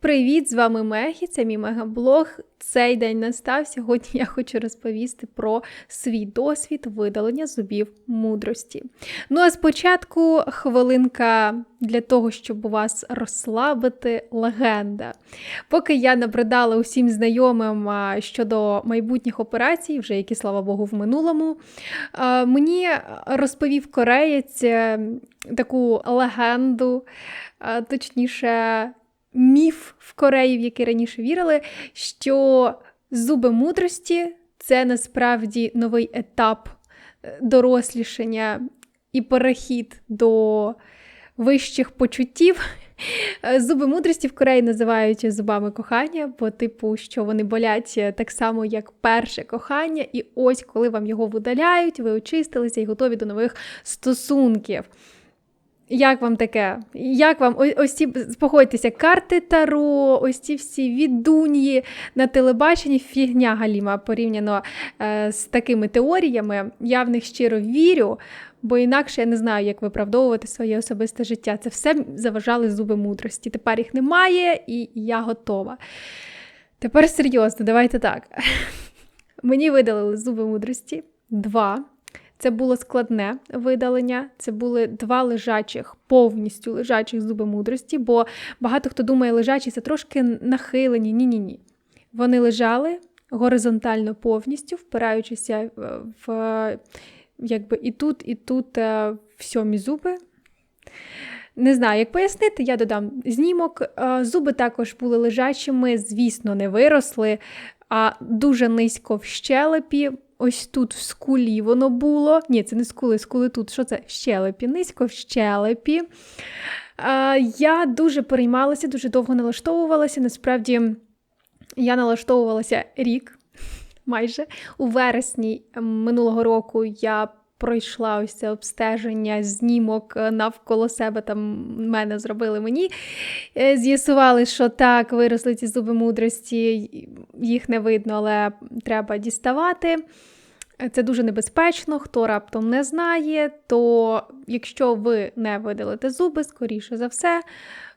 Привіт, з вами Мегі, це мій мегаблог. Цей день настав. Сьогодні я хочу розповісти про свій досвід видалення зубів мудрості. Ну а спочатку хвилинка для того, щоб вас розслабити, легенда. Поки я набридала усім знайомим щодо майбутніх операцій, вже які, слава Богу, в минулому, мені розповів кореєць е, таку легенду, точніше міф в Кореї, в який раніше вірили, що зуби мудрості це насправді новий етап е, дорослішання і перехід до вищих почуттів. Е, зуби мудрості в Кореї називають зубами кохання, бо, типу, що вони болять е, так само, як перше кохання, і ось коли вам його видаляють, ви очистилися і готові до нових стосунків. Як вам таке? Як вам ось, ці спогодьтеся, карти Таро, ось ці всі відуньї на телебаченні фігня Галіма порівняно е, з такими теоріями. Я в них щиро вірю, бо інакше я не знаю, як виправдовувати своє особисте життя. Це все заважали зуби мудрості. Тепер їх немає, і я готова. Тепер серйозно, давайте так. Мені видалили зуби мудрості. Два. Це було складне видалення, це були два лежачих, повністю лежачих зуби мудрості, бо багато хто думає, лежачі це трошки нахилені. Ні-ні ні. Вони лежали горизонтально повністю, впираючися в якби і тут, і тут е, в сьомі зуби. Не знаю, як пояснити, я додам знімок. Е, зуби також були лежачими, звісно, не виросли, а дуже низько в щелепі. Ось тут в скулі воно було. Ні, це не скули, скули тут. Що це? В щелепі, низько в щелепі. А, Я дуже переймалася, дуже довго налаштовувалася. Насправді, я налаштовувалася рік майже. У вересні минулого року я пройшла ось це обстеження, знімок навколо себе там мене зробили мені. Е, з'ясували, що так, виросли ці зуби мудрості, їх не видно, але треба діставати. Це дуже небезпечно, хто раптом не знає, то якщо ви не видалите зуби, скоріше за все,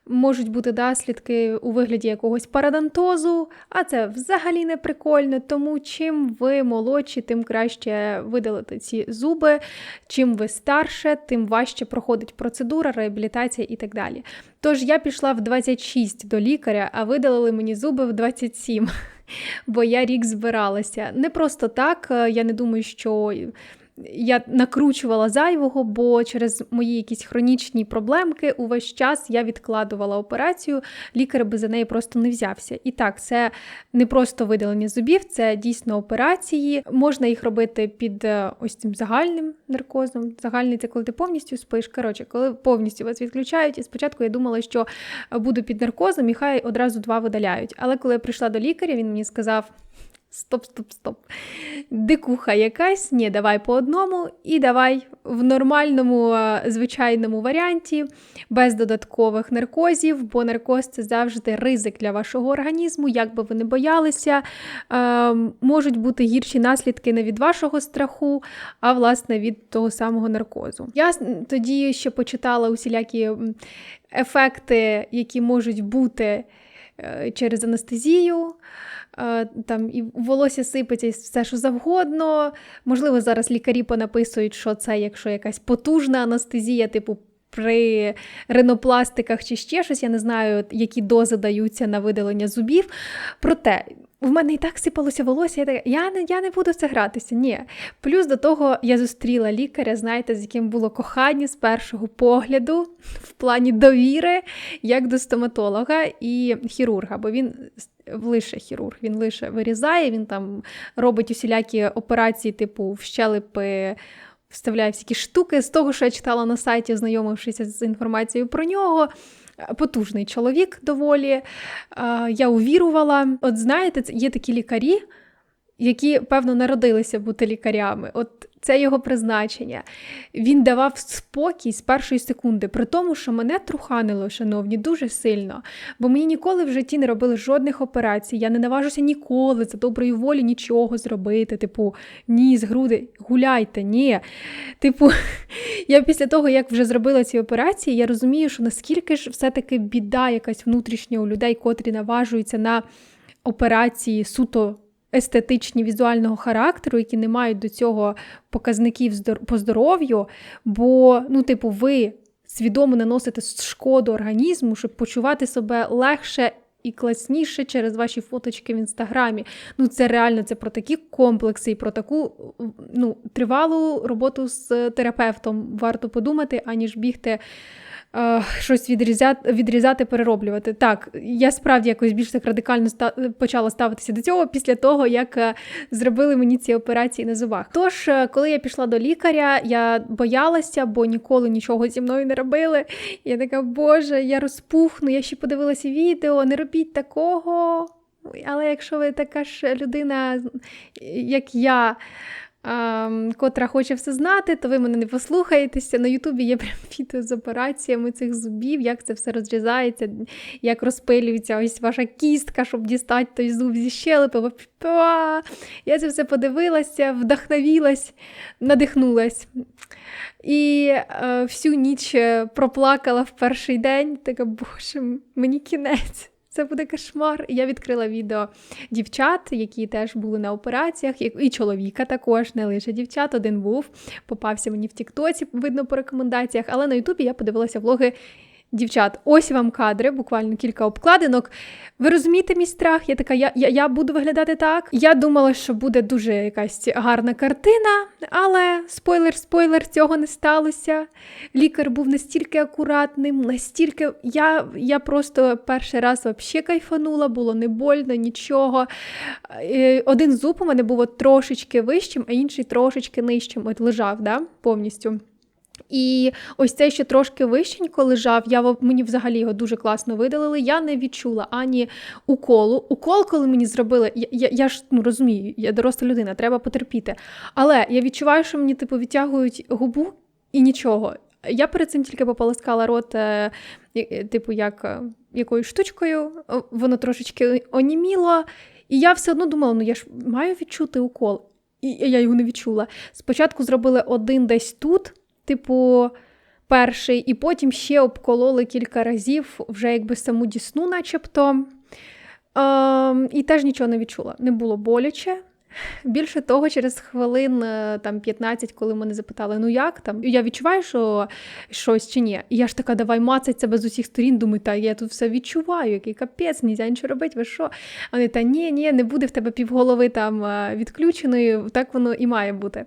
можуть бути наслідки у вигляді якогось парадонтозу, а це взагалі не прикольно, тому чим ви молодші, тим краще видалити ці зуби. Чим ви старше, тим важче проходить процедура, реабілітація і так далі. Тож я пішла в 26 до лікаря, а видалили мені зуби в 27 бо я рік збиралася. Не просто так, е, я не думаю, що я накручувала зайвого, бо через мої якісь хронічні проблемки увесь час я відкладувала операцію, лікар би за неї просто не взявся. І так, це не просто видалення зубів, це дійсно операції. Можна їх робити під е, ось цим загальним наркозом. Загальний це коли ти повністю спиш. Коротше, коли повністю вас відключають, і спочатку я думала, що буду під наркозом, і хай одразу два видаляють. Але коли я прийшла до лікаря, він мені сказав. Стоп, стоп, стоп. Дикуха якась, ні, давай по одному, і давай в нормальному, звичайному варіанті, без додаткових наркозів, бо наркоз це завжди ризик для вашого організму, як би ви не боялися. Е, можуть бути гірші наслідки не від вашого страху, а власне від того самого наркозу. Я тоді ще почитала усілякі ефекти, які можуть бути е, через анестезію. Е, там і волосся сипеться і все, що завгодно. Можливо, зараз лікарі понаписують, що це, якщо якась потужна анестезія, типу. При ринопластиках чи ще щось, я не знаю, які дози даються на видалення зубів. Проте в мене і так сипалося волосся, я така, я не я не буду це гратися. Ні. Плюс до того я зустріла лікаря, знаєте, з яким було кохання з першого погляду, в плані довіри, як до стоматолога і хірурга, бо він лише хірург, він лише вирізає, він там робить усілякі операції, типу вщелепи. Вставляє всякі штуки з того, що я читала на сайті, знайомившися з інформацією про нього. Потужний чоловік доволі. Я увірувала. От знаєте, є такі лікарі, які, певно, народилися бути лікарями. От це його призначення. Він давав спокій з першої секунди, при тому, що мене труханило, шановні, дуже сильно. Бо мені ніколи в житті не робили жодних операцій. Я не наважуся ніколи за доброї волі нічого зробити. Типу, ні, з груди, гуляйте, ні. Типу, я після того, як вже зробила ці операції, я розумію, що наскільки ж все-таки біда якась внутрішня у людей, котрі наважуються на операції суто естетичні візуального характеру, які не мають до цього показників по здоров'ю, бо, ну, типу, ви свідомо наносите шкоду організму, щоб почувати себе легше. І класніше через ваші фоточки в інстаграмі. Ну, це реально це про такі комплекси і про таку ну, тривалу роботу з терапевтом варто подумати, аніж бігти щось відрізати, відрізати, перероблювати. Так, я справді якось більш так радикально почала ставитися до цього після того, як е, зробили мені ці операції на зубах. Тож, е, коли я пішла до лікаря, я боялася, бо ніколи нічого зі мною не робили. Я така, Боже, я розпухну, я ще подивилася відео, не робіть такого. Але якщо ви така ж людина, як я котра хоче все знати, то ви мене не послухаєтеся. На Ютубі є прям відео з операціями цих зубів, як це все розрізається, як розпилюється ось ваша кістка, щоб дістати той зуб зі щелепи. Я це все подивилася, вдохновілась, надихнулась. І е, всю ніч проплакала в перший день, така, боже, мені кінець. Це буде кошмар. Я відкрила відео дівчат, які теж були на операціях, і чоловіка також, не лише дівчат. Один був, попався мені в Тіктоці, видно по рекомендаціях, але на Ютубі я подивилася влоги Дівчат, ось вам кадри, буквально кілька обкладинок. Ви розумієте мій страх? Я така, я я, я буду виглядати так. Я думала, що буде дуже якась гарна картина, але спойлер-спойлер, цього не сталося. Лікар був настільки акуратним, настільки. Я я просто перший раз взагалі кайфанула, було не больно, нічого. Е, один зуб у мене був трошечки вищим, а інший трошечки нижчим. От лежав да, повністю. І ось цей ще трошки вищенько лежав, я мені взагалі його дуже класно видалили. Я не відчула ані уколу. Укол, коли мені зробили, я я, я ж ну, розумію, я доросла людина, треба потерпіти. Але я відчуваю, що мені типу відтягують губу і нічого. Я перед цим тільки пополоскала рот, е, типу, як е, якоюсь штучкою, воно трошечки оніміло. І я все одно думала, ну я ж маю відчути укол. І я його не відчула. Спочатку зробили один десь тут типу, перший, і потім ще обкололи кілька разів, вже якби саму дісну, начебто. Е, І теж нічого не відчула. Не було боляче. Більше того, через хвилин е, там 15, коли мене запитали, ну як там, я відчуваю, що щось чи ні. І я ж така, давай мацать себе з усіх сторін, думаю, та я тут все відчуваю, який капець, нельзя нічого робити, ви що? А вони та ні, ні, не буде в тебе півголови там е, відключеною, так воно і має бути.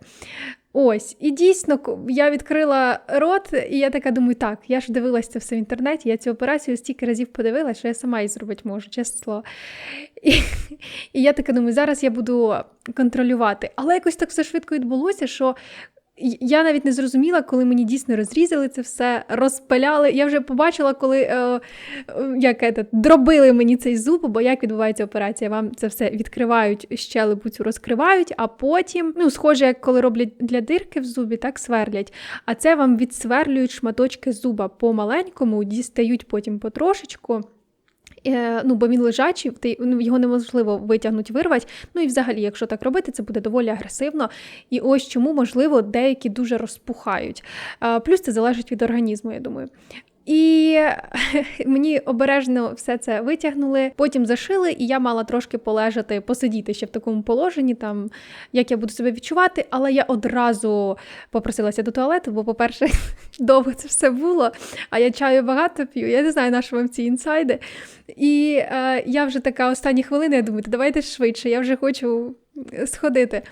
Ось, і дійсно, я відкрила рот, і я така думаю, так, я ж дивилася це все в інтернеті, я цю операцію стільки разів подивилася, що я сама її зробити можу, чесне слово. І, і я така думаю, зараз я буду контролювати. Але якось так все швидко відбулося, що я навіть не зрозуміла, коли мені дійсно розрізали це все, розпиляли. Я вже побачила, коли е, е, як це, дробили мені цей зуб, бо як відбувається операція, вам це все відкривають, щелепу цю розкривають, а потім, ну, схоже, як коли роблять для дирки в зубі, так сверлять. А це вам відсверлюють шматочки зуба по маленькому, дістають потім потрошечку. Е, ну, бо він лежачий, ти, ну, його неможливо витягнути, вирвати. Ну і взагалі, якщо так робити, це буде доволі агресивно. І ось чому, можливо, деякі дуже розпухають. Плюс це залежить від організму, я думаю. І мені обережно все це витягнули, потім зашили, і я мала трошки полежати, посидіти ще в такому положенні, там як я буду себе відчувати. Але я одразу попросилася до туалету, бо, по-перше, довго це все було. А я чаю багато п'ю. Я не знаю, на що вам ці інсайди. І е, я вже така останні хвилини, я думаю, давайте швидше, я вже хочу сходити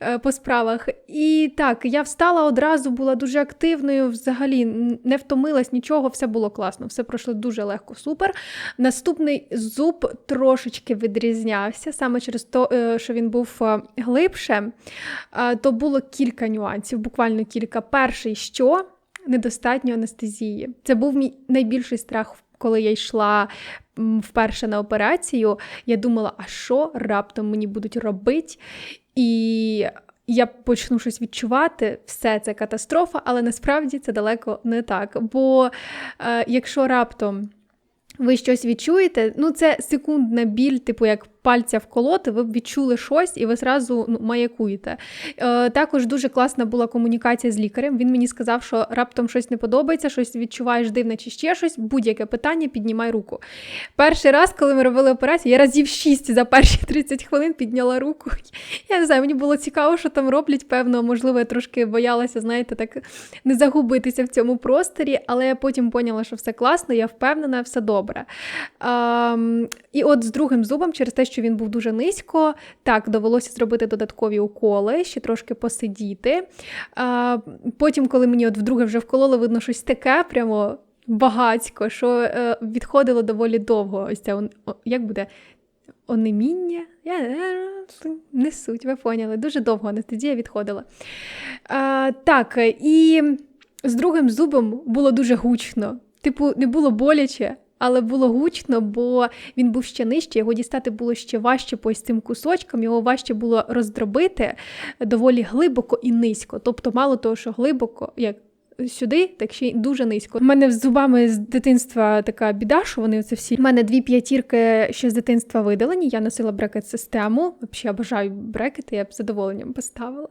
е, по справах. І так, я встала одразу, була дуже активною, взагалі не втомилась нічого, все було класно, все пройшло дуже легко, супер. Наступний зуб трошечки відрізнявся, саме через те, що він був е, глибше, то було кілька нюансів, буквально кілька. Перший що недостатньо анестезії. Це був мій найбільший страх коли я йшла вперше на операцію, я думала, а що раптом мені будуть робити? І я почну щось відчувати, все це катастрофа, але насправді це далеко не так. Бо е, якщо раптом ви щось відчуєте, ну це секундна біль, типу як пальця вколоти, ви б відчули щось і ви зразу ну, маякуєте. Е, Також дуже класна була комунікація з лікарем. Він мені сказав, що раптом щось не подобається, щось відчуваєш дивне чи ще щось, будь-яке питання, піднімай руку. Перший раз, коли ми робили операцію, я разів 6 за перші 30 хвилин підняла руку. Я не знаю, мені було цікаво, що там роблять. Певно, можливо, я трошки боялася, знаєте, так не загубитися в цьому просторі, але я потім поняла, що все класно, я впевнена, все добре. А, І от з другим зубом, через те, що що він був дуже низько. Так, довелося зробити додаткові уколи, ще трошки посидіти. А, Потім, коли мені от вдруге вже вкололи, видно щось таке, прямо багацько, що е, відходило доволі довго. Ось це як буде онеміння? Я не суть, ви поняли. Дуже довго анестезія відходила. А, Так, і з другим зубом було дуже гучно. Типу, не було боляче, але було гучно, бо він був ще нижче, його дістати було ще важче по цим кусочкам, його важче було роздробити доволі глибоко і низько. Тобто, мало того, що глибоко, як сюди, так ще й дуже низько. У мене з зубами з дитинства така біда, що вони це всі. У мене дві п'ятірки ще з дитинства видалені. Я носила брекет-систему. Взагалі, бажаю брекети, я б задоволенням поставила.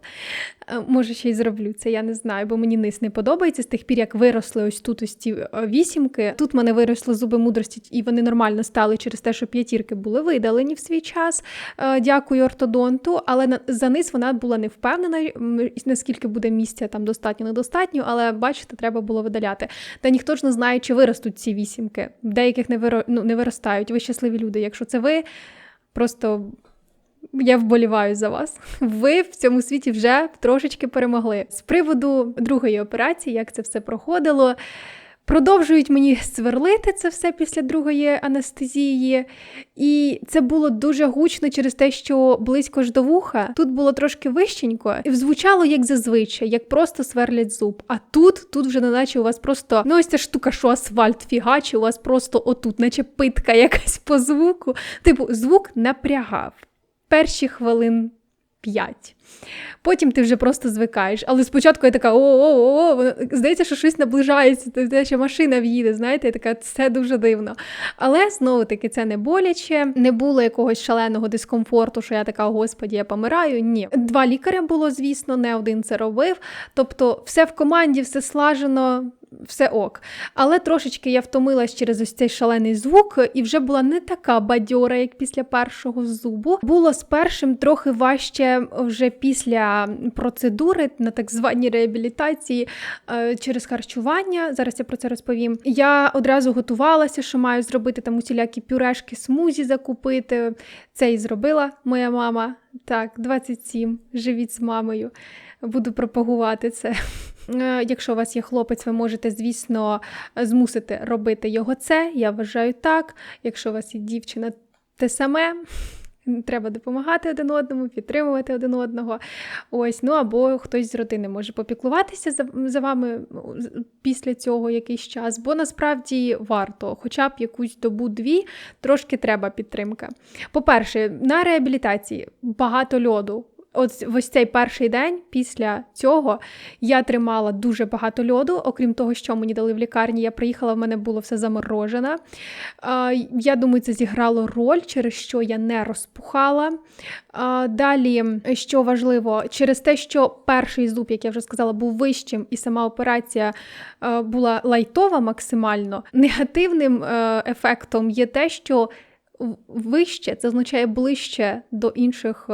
Е, може, ще й зроблю це, я не знаю, бо мені низ не подобається. З тих пір, як виросли ось тут ось ці е, вісімки. Тут мене виросли зуби мудрості, і вони нормально стали через те, що п'ятірки були видалені в свій час. Е, дякую ортодонту. Але за низ вона була не впевнена, наскільки буде місця там достатньо, недостатньо. але бачите, треба було видаляти. Та ніхто ж не знає, чи виростуть ці вісімки. Деяких не виро... ну, не виростають. Ви щасливі люди. Якщо це ви, просто. Я вболіваю за вас. Ви в цьому світі вже трошечки перемогли. З приводу другої операції, як це все проходило. Продовжують мені сверлити це все після другої анестезії, і це було дуже гучно через те, що близько ж до вуха. Тут було трошки вищенько, і звучало як зазвичай, як просто сверлять зуб. А тут, тут вже неначе у вас просто ну ось ця штука, що асфальт фігачі, у вас просто отут, наче питка якась по звуку. Типу, звук напрягав перші хвилин п'ять. Потім ти вже просто звикаєш. Але спочатку я така: о-о-о, здається, що щось наближається, те, що машина в'їде, знаєте, я така, це дуже дивно. Але знову-таки це не боляче, не було якогось шаленого дискомфорту, що я така, господі, я помираю. Ні. Два лікаря було, звісно, не один це робив. Тобто, все в команді, все слажено все ок. Але трошечки я втомилась через ось цей шалений звук, і вже була не така бадьора, як після першого зубу. Було з першим трохи важче вже після процедури на так званій реабілітації е, через харчування. Зараз я про це розповім. Я одразу готувалася, що маю зробити там усілякі пюрешки, смузі закупити. Це і зробила моя мама. Так, 27, живіть з мамою. Буду пропагувати це. Е, якщо у вас є хлопець, ви можете, звісно, змусити робити його це. Я вважаю так. Якщо у вас є дівчина, те саме. Треба допомагати один одному, підтримувати один одного. Ось, ну або хтось з родини може попіклуватися за за вами після цього якийсь час, бо насправді варто, хоча б якусь добу-дві, трошки треба підтримка. По-перше, на реабілітації багато льоду. От ось цей перший день після цього я тримала дуже багато льоду, окрім того, що мені дали в лікарні. Я приїхала, в мене було все заморожене. Я думаю, це зіграло роль, через що я не розпухала. Далі, що важливо, через те, що перший зуб, як я вже сказала, був вищим, і сама операція була лайтова максимально. Негативним е, ефектом є те, що вище це означає ближче до інших.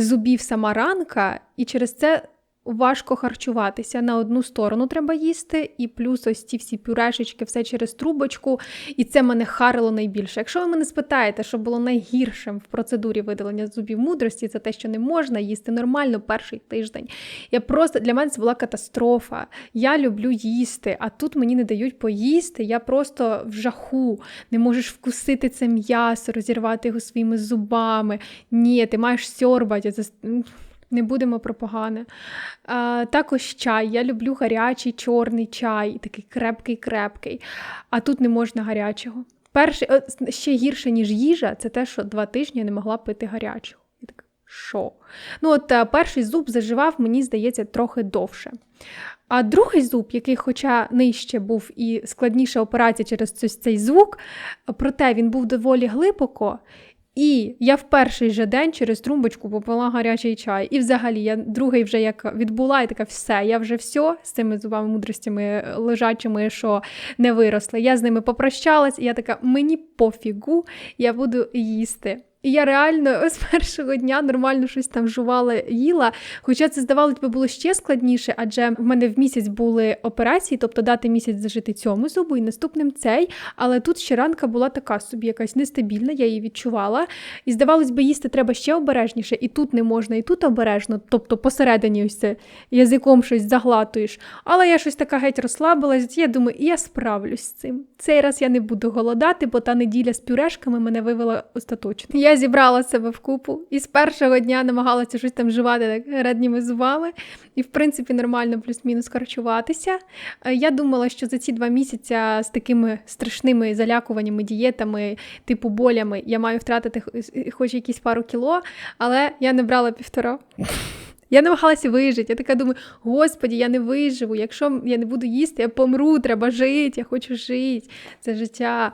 Зубів сама ранка, і через це важко харчуватися. На одну сторону треба їсти, і плюс ось ці всі пюрешечки, все через трубочку, і це мене харило найбільше. Якщо ви мене спитаєте, що було найгіршим в процедурі видалення зубів мудрості, це те, що не можна їсти нормально перший тиждень. Я просто Для мене це була катастрофа. Я люблю їсти, а тут мені не дають поїсти. Я просто в жаху, не можеш вкусити це м'ясо, розірвати його своїми зубами. Ні, ти маєш сьорбати. Це Не будемо про погане. А, Також чай. Я люблю гарячий чорний чай, такий крепкий-крепкий. А тут не можна гарячого. Перше, ще гірше, ніж їжа, це те, що два тижні я не могла пити гарячого. Я так, що? Ну, от е, перший зуб заживав, мені здається, трохи довше. А другий зуб, який, хоча нижче був і складніша операція через цей звук, проте він був доволі глибоко. І я в перший же день через трумбочку попила гарячий чай. І взагалі я другий вже як відбула, і така все, я вже все з цими зубами мудростями лежачими, що не виросли. Я з ними попрощалась, і я така, мені пофігу, я буду їсти. І я реально з першого дня нормально щось там жувала, їла. Хоча це, здавалося б, було ще складніше, адже в мене в місяць були операції, тобто дати місяць зажити цьому зубу і наступним цей. Але тут ще ранка була така собі, якась нестабільна, я її відчувала. І здавалось би, їсти треба ще обережніше, і тут не можна, і тут обережно, тобто посередині ось це язиком щось заглатуєш. Але я щось така геть розслабилась, я думаю, я справлюсь з цим. Цей раз я не буду голодати, бо та неділя з пюрешками мене вивела остаточно. Я зібрала себе в купу і з першого дня намагалася щось там жувати так радніми зубами, і, в принципі, нормально плюс-мінус харчуватися. Е, я думала, що за ці два місяці з такими страшними залякуваннями, дієтами, типу болями, я маю втратити хоч якісь пару кіло, але я не брала півтора. Я намагалася вижити. Я така думаю, господі, я не виживу. Якщо я не буду їсти, я помру, треба жити, я хочу жити. Це життя.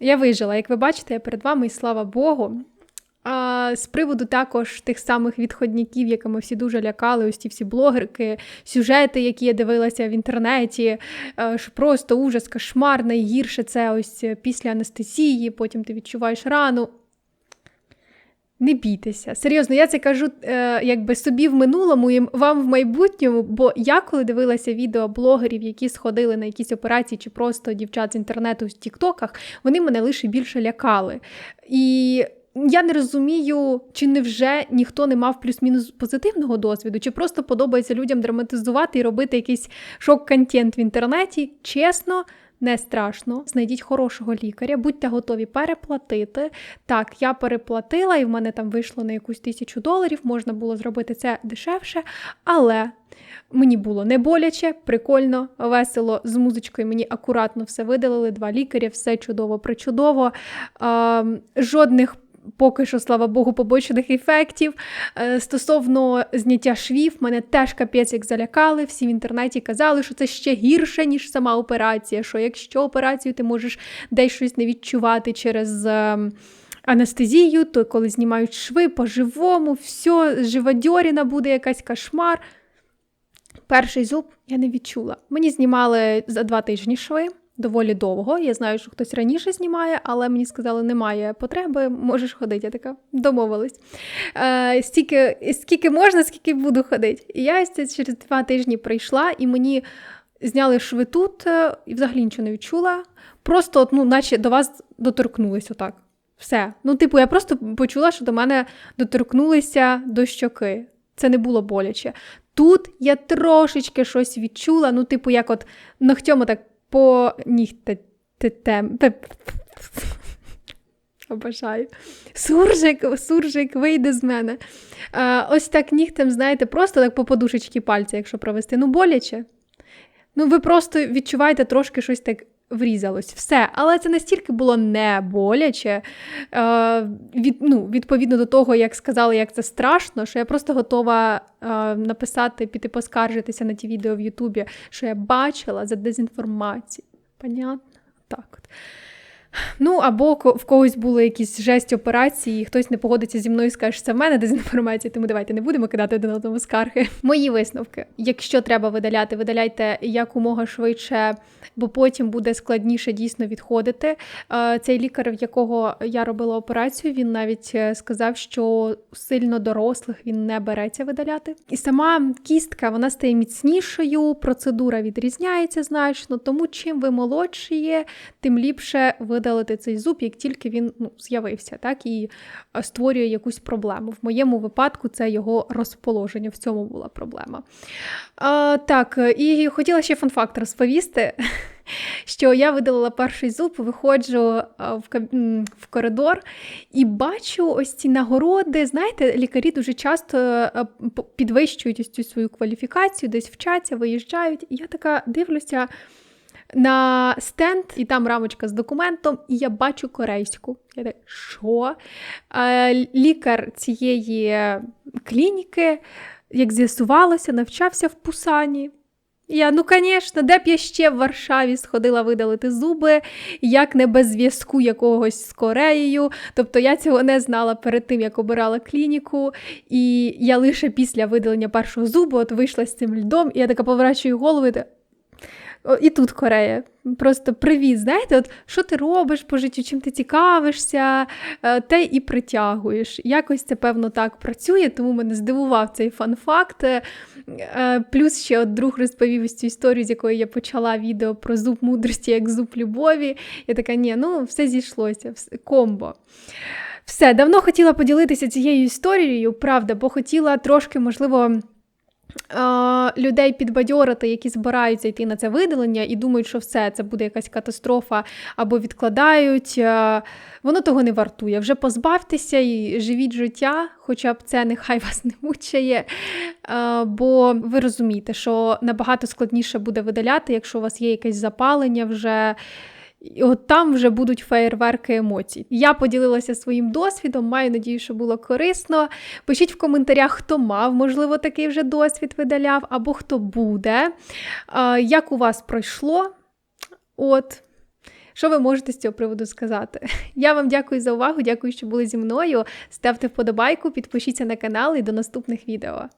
Я вижила, як ви бачите, я перед вами, і слава Богу. А З приводу також тих самих відходників, якими всі дуже лякали, ось ті всі блогерки, сюжети, які я дивилася в інтернеті, е, що просто ужас, кошмар, найгірше це ось після анестезії, потім ти відчуваєш рану. Не бійтеся. Серйозно, я це кажу е, якби собі в минулому і вам в майбутньому, бо я коли дивилася відео блогерів, які сходили на якісь операції, чи просто дівчат з інтернету в Тіктоках, вони мене лише більше лякали. І я не розумію, чи невже ніхто не мав плюс-мінус позитивного досвіду, чи просто подобається людям драматизувати і робити якийсь шок-контент в інтернеті. Чесно, не страшно. Знайдіть хорошого лікаря, будьте готові переплатити. Так, я переплатила, і в мене там вийшло на якусь тисячу доларів, можна було зробити це дешевше, але. Мені було не боляче, прикольно, весело, з музичкою мені акуратно все видалили, два лікарі, все чудово, причудово. Е, жодних поки що, слава Богу, побочних ефектів. Е, стосовно зняття швів, мене теж капець як залякали. Всі в інтернеті казали, що це ще гірше, ніж сама операція. Що якщо операцію ти можеш десь щось не відчувати через. Ем, анестезію, то коли знімають шви по-живому, все, живодьоріна буде якась кошмар. Перший зуб я не відчула. Мені знімали за два тижні шви доволі довго. Я знаю, що хтось раніше знімає, але мені сказали, немає потреби, можеш ходити. Я така домовилась. Е, стільки, скільки можна, скільки буду ходити. І я через два тижні прийшла, і мені зняли шви тут, е, і взагалі нічого не відчула. Просто, ну, наче до вас доторкнулись отак. Все. Ну, типу, я просто почула, що до мене доторкнулися до щоки. Це не було боляче. Тут я трошечки щось відчула, ну, типу, як от ногтем так по нігтетем. Обажаю. Суржик, суржик, вийде з мене. А, Ось так нігтем, знаєте, просто так по подушечці пальця, якщо провести. Ну, боляче. Ну, ви просто відчуваєте трошки щось так врізалось. Все. Але це настільки було не боляче. Е, від, ну, Відповідно до того, як сказали, як це страшно, що я просто готова е, написати, піти поскаржитися на ті відео в Ютубі, що я бачила за дезінформацію. Понятно? Так от. Ну, або в когось були якісь жесть операції, і хтось не погодиться зі мною і скаже, що це в мене дезінформація, тому давайте не будемо кидати один одному скарги. Мої висновки. Якщо треба видаляти, видаляйте якомога швидше, бо потім буде складніше дійсно відходити. Е, цей лікар, в якого я робила операцію, він навіть е, сказав, що сильно дорослих він не береться видаляти. І сама кістка вона стає міцнішою, процедура відрізняється значно, тому чим ви молодші є, тим ліпше ви видалити цей зуб, як тільки він ну, з'явився, так і е, створює якусь проблему. В моєму випадку це його розположення, в цьому була проблема. А, Так, і хотіла ще фан-факт розповісти. що я видалила перший зуб, виходжу в в коридор і бачу ось ці нагороди. Знаєте, лікарі дуже часто підвищують ось цю свою кваліфікацію, десь вчаться, виїжджають. І я така дивлюся на стенд, і там рамочка з документом, і я бачу корейську. Я так, що? Лікар цієї клініки, як з'ясувалося, навчався в Пусані. Я, ну, звісно, де б я ще в Варшаві сходила видалити зуби, як не без зв'язку якогось з Кореєю. Тобто я цього не знала перед тим, як обирала клініку. І я лише після видалення першого зубу от вийшла з цим льдом, і я така поворачую голову. і і тут Корея. Просто привіт, знаєте, от що ти робиш по життю, чим ти цікавишся, е, те і притягуєш. Якось це, певно, так працює, тому мене здивував цей фан-факт. Е, плюс ще от друг розповів ось цю історію, з якої я почала відео про зуб мудрості, як зуб любові. Я така, ні, ну все зійшлося, комбо. Все, давно хотіла поділитися цією історією, правда, бо хотіла трошки, можливо. Людей підбадьорити, які збираються йти на це видалення і думають, що все це буде якась катастрофа або відкладають. Воно того не вартує. Вже позбавтеся і живіть життя, хоча б це нехай вас не мучає. Бо ви розумієте, що набагато складніше буде видаляти, якщо у вас є якесь запалення вже. І от там вже будуть феєрверки емоцій. Я поділилася своїм досвідом, маю надію, що було корисно. Пишіть в коментарях, хто мав, можливо, такий вже досвід видаляв, або хто буде. Як у вас пройшло? От. Що ви можете з цього приводу сказати? Я вам дякую за увагу, дякую, що були зі мною. Ставте вподобайку, підпишіться на канал і до наступних відео.